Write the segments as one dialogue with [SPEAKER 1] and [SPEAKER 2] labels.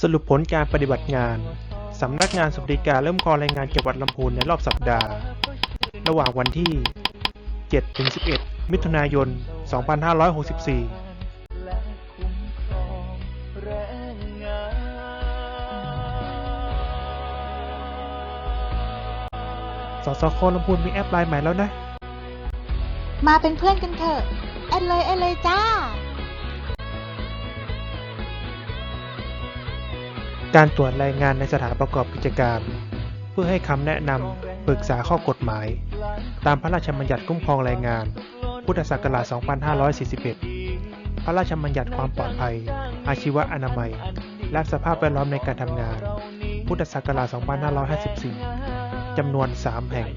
[SPEAKER 1] สรุปผลการปฏิบัติงาน สำนักงานสวัสดิการเริ่มคอรายงานจังหวัดลำพูนในรอบสัปดาห์ ระหว่างวันที่ 7-11 มิถุนายน 2564สสคลำพูนมีแอปไลน์ใหม่แล้วนะ
[SPEAKER 2] มาเป็นเพื่อนกันเถอะ แอดเลยแอดเลยจ้า
[SPEAKER 1] การตรวจรายงานในสถานประกอบกิจการ เพื่อให้คำแนะนำปรึกษาข้อกฎหมาย ตามพระราชบัญญัติคุ้มครองแรงงาน พุทธศักราช 2541 พระราชบัญญัติความปลอดภัย อาชีวะอนามัย และสภาพแวดล้อมในการทำงาน พุทธศักราช 2554 จำนวน 3 แห่ง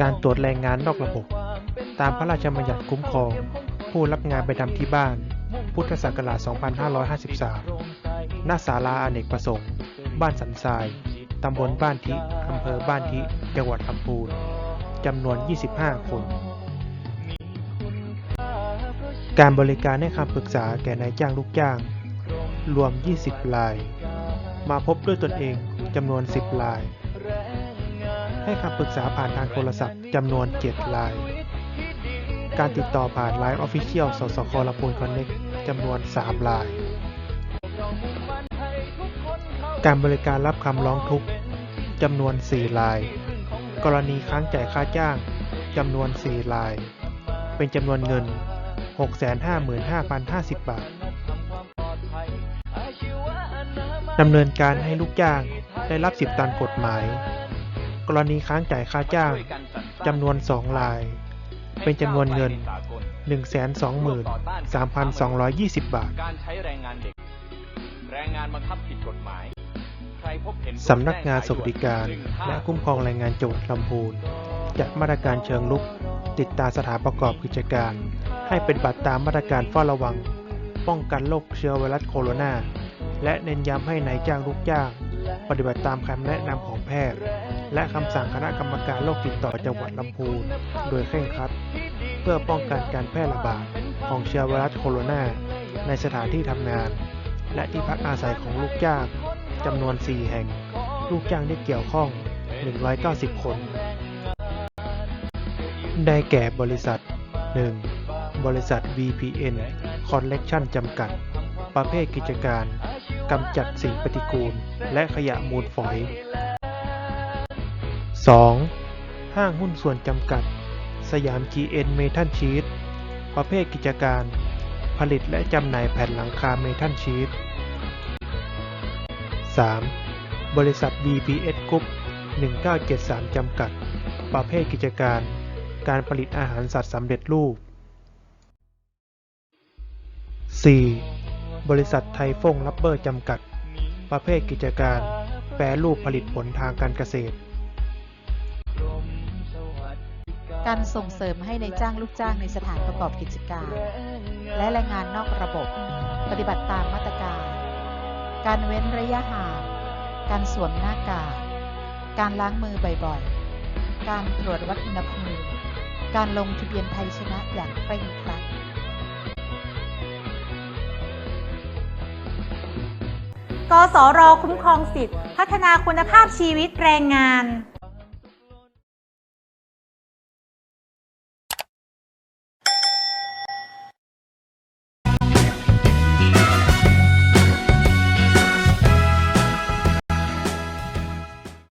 [SPEAKER 1] การตรวจแรงงานนอกระบบ ตามพระราชบัญญัติคุ้มครอง ผู้รับงานไปทำที่บ้าน พุทธศักราช 2553 หน้าศาลาอเนกประสงค์ บ้านสันทราย ตำบลบ้านทิอำเภอบ้านทิ จังหวัดลำพูน จำนวน 25 คน การบริการให้คำปรึกษาแก่นายจ้างลูกจ้าง รวม 20 ราย มาพบด้วยตนเองจำนวน 10 ราย ให้คำปรึกษาผ่านทางโทรศัพท์จำนวน 7 ราย การติดต่อผ่าน Line Official สสคลำพูนคอนเน็กจำนวน 3 ราย การบริการรับคำร้องทุกข์จำนวน 4 ราย กรณีค้างจ่ายค่าจ้างจำนวน 4 ราย เป็นจำนวนเงิน 655,050 บาทดำเนินการให้ลูกจ้างได้รับสิทธิตามกฎหมาย กรณีค้างจ่ายค่าจ้างจำนวน 2 ราย เป็นจำนวนเงิน 123,220 บาท
[SPEAKER 3] การใช้แรงงานเด็ก แรงงานบังคับผิดกฎหมาย
[SPEAKER 1] สำนักงานสวัสดิการ และคุ้มครองแรงงานจังหวัดลำพูนจัดมาตรการเชิงลุก ติดตามสถานประกอบกิจการ ให้เป็นบัตรตามมาตรการเฝ้าระวัง ป้องกันโรคเชื้อไวรัสโคโรนา และเน้นย้ำให้นายจ้างลูกจ้าง ปฏิบัติตามคำแนะนำของแพทย์ และคำสั่งคณะกรรมการโรคติดต่อจังหวัดลำพูน โดยเคร่งครัด เพื่อป้องกันการแพร่ระบาดของเชื้อไวรัสโคโรนาในสถานที่ทำงาน และที่พักอาศัยของลูกจ้าง จำนวน 4 แห่ง ลูกจ้างที่เกี่ยวข้อง 190 คน ได้แก่บริษัท 1. บริษัท VPN Collection จำกัด ประเภทกิจการกำจัดสิ่งปฏิกูล และขยะมูลฝอย 2. ห้างหุ้นส่วนจำกัด สยาม GN Metal Sheet ประเภทกิจการ ผลิตและจำหน่ายแผ่นหลังคาเมทัลชีต 3. บริษัท VPS Group 1973 จำกัด ประเภทกิจการ การผลิตอาหารสัตว์สำเร็จรูป 4. บริษัทไทฟงรับเบอร์จำกัด ประเภทกิจการ แปรรูปผลิตผลทางการเกษตร
[SPEAKER 2] การส่งเสริมให้ในจ้างลูกจ้างในสถานประกอบกิจการ และแรงงานนอกระบบ ปฏิบัติตามมาตรการ การเว้นระยะห่าง การสวมหน้ากาก การล้างมือบ่อยๆ การตรวจวัดอุณหภูมิ การลงทะเบียนไทยชนะอย่างเคร่งครัด
[SPEAKER 4] กสรคุ้มครองสิทธิพัฒนาคุณภาพชีวิตแรงงาน